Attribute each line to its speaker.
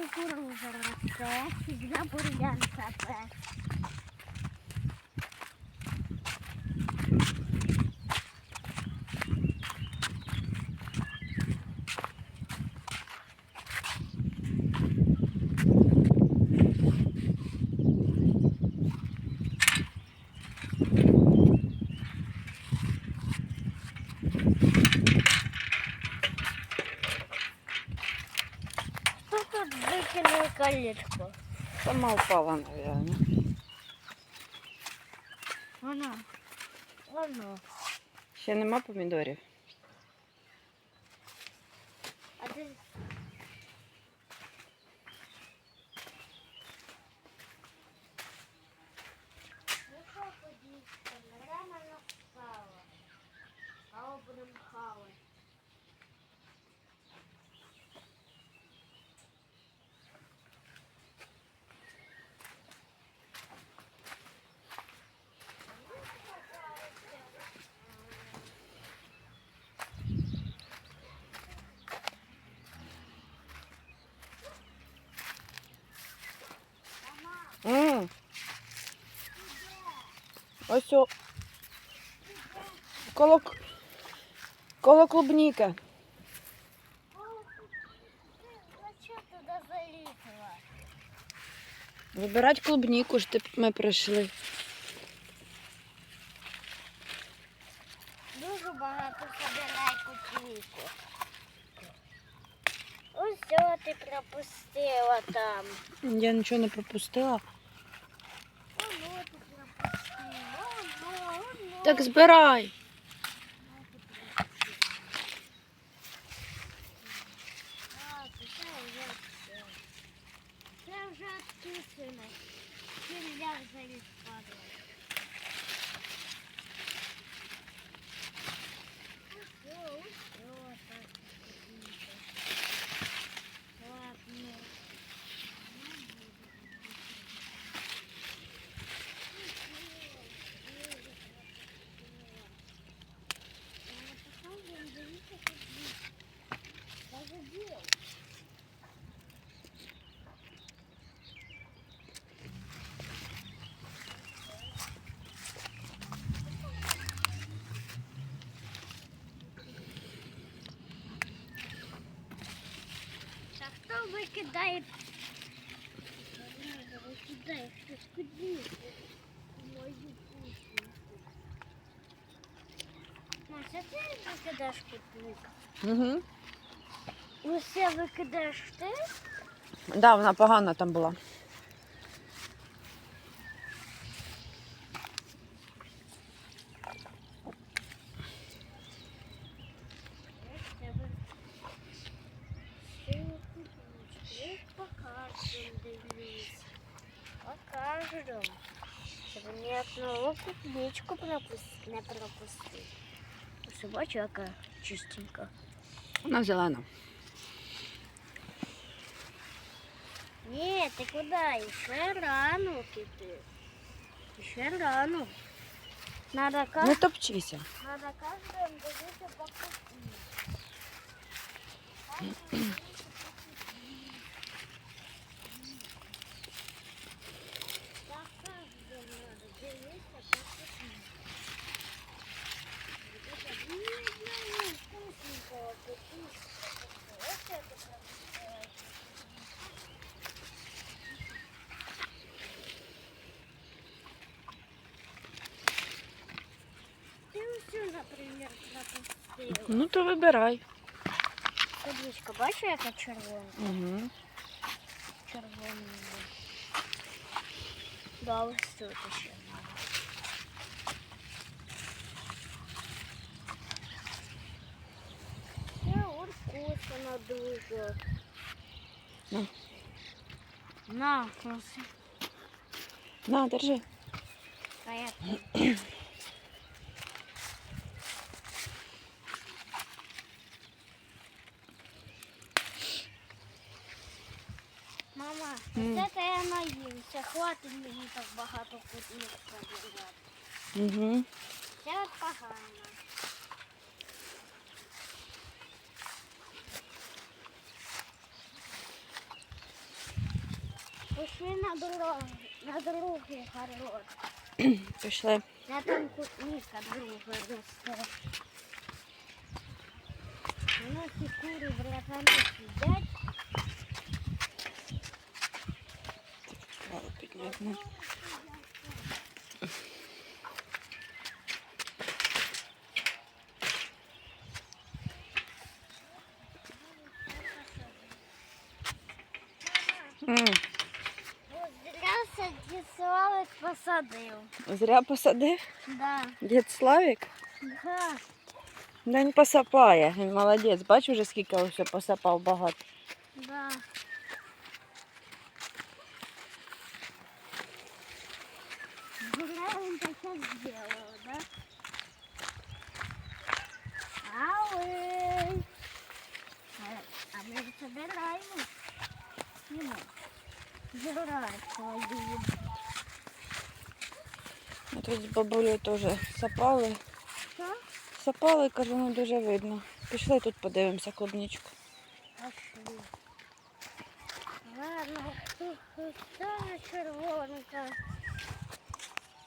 Speaker 1: kukurudzę, z naburjanca też. тут викинув калітку?
Speaker 2: Сама упала, наверное.
Speaker 1: Воно. Воно.
Speaker 2: Ще нема помідорів.
Speaker 1: А ти... Ну що подійсно, беремо на
Speaker 2: Ось о. Коло, коло
Speaker 1: залізла?
Speaker 2: Вибирать клубніку ж ти- ми прийшли.
Speaker 1: Дуже багато собирай кутніку. Ось ти пропустила там.
Speaker 2: Я нічого не пропустила.
Speaker 1: Ого, ти пропустила. Ого, ого.
Speaker 2: Так збирай.
Speaker 1: Це вже все. Це відкисане. Нельзя вже відкладувати. Ось, ось, ось так. кутніка. Ладно. Та хто викидає? Викидає хтось куди? Мою. Маша, ти викидаєш кутник?
Speaker 2: Угу.
Speaker 1: Усе викидаєш ти?
Speaker 2: Да, вона погана там була.
Speaker 1: Покажем. Щоб ні одну клубничку пропус- не пропустити. Ось бачу, яка чистенька.
Speaker 2: Вона зелена.
Speaker 1: Ні, ти куди? Ще рано піти. Ще рано. Надо
Speaker 2: Не
Speaker 1: кожен,
Speaker 2: топчися.
Speaker 1: надо кожен дивитися по кухні.
Speaker 2: Ну то вибирай.
Speaker 1: Табличка, бачиш, яка червона?
Speaker 2: Угу.
Speaker 1: Червона. Да, ось тут ще. Це вкусно дуже.
Speaker 2: На.
Speaker 1: На, проси.
Speaker 2: На, держи.
Speaker 1: Оце то я наївся. Хватить мені так багато забирати.
Speaker 2: Угу.
Speaker 1: Це погано. Пішли на дорогу, на другий город.
Speaker 2: Пішли.
Speaker 1: Я там кутника друга росте. У нас і кури братани сидять.
Speaker 2: М,
Speaker 1: Зря дісовик посадив.
Speaker 2: Зря посадив.
Speaker 1: Да.
Speaker 2: Дід Славік.
Speaker 1: Да.
Speaker 2: День посапає. Він молодець. Бач уже скільки ось посапав багато.
Speaker 1: Да. Гуляй, он так и сделал, да? Ау! А, мы собираем. Не надо. Забираем свою.
Speaker 2: Ми тут з бабулею теж сапали.
Speaker 1: Что?
Speaker 2: Сапали, кажу, не дуже видно. Пішли тут подивимося клубничку.
Speaker 1: Пошли. Ладно, червонка.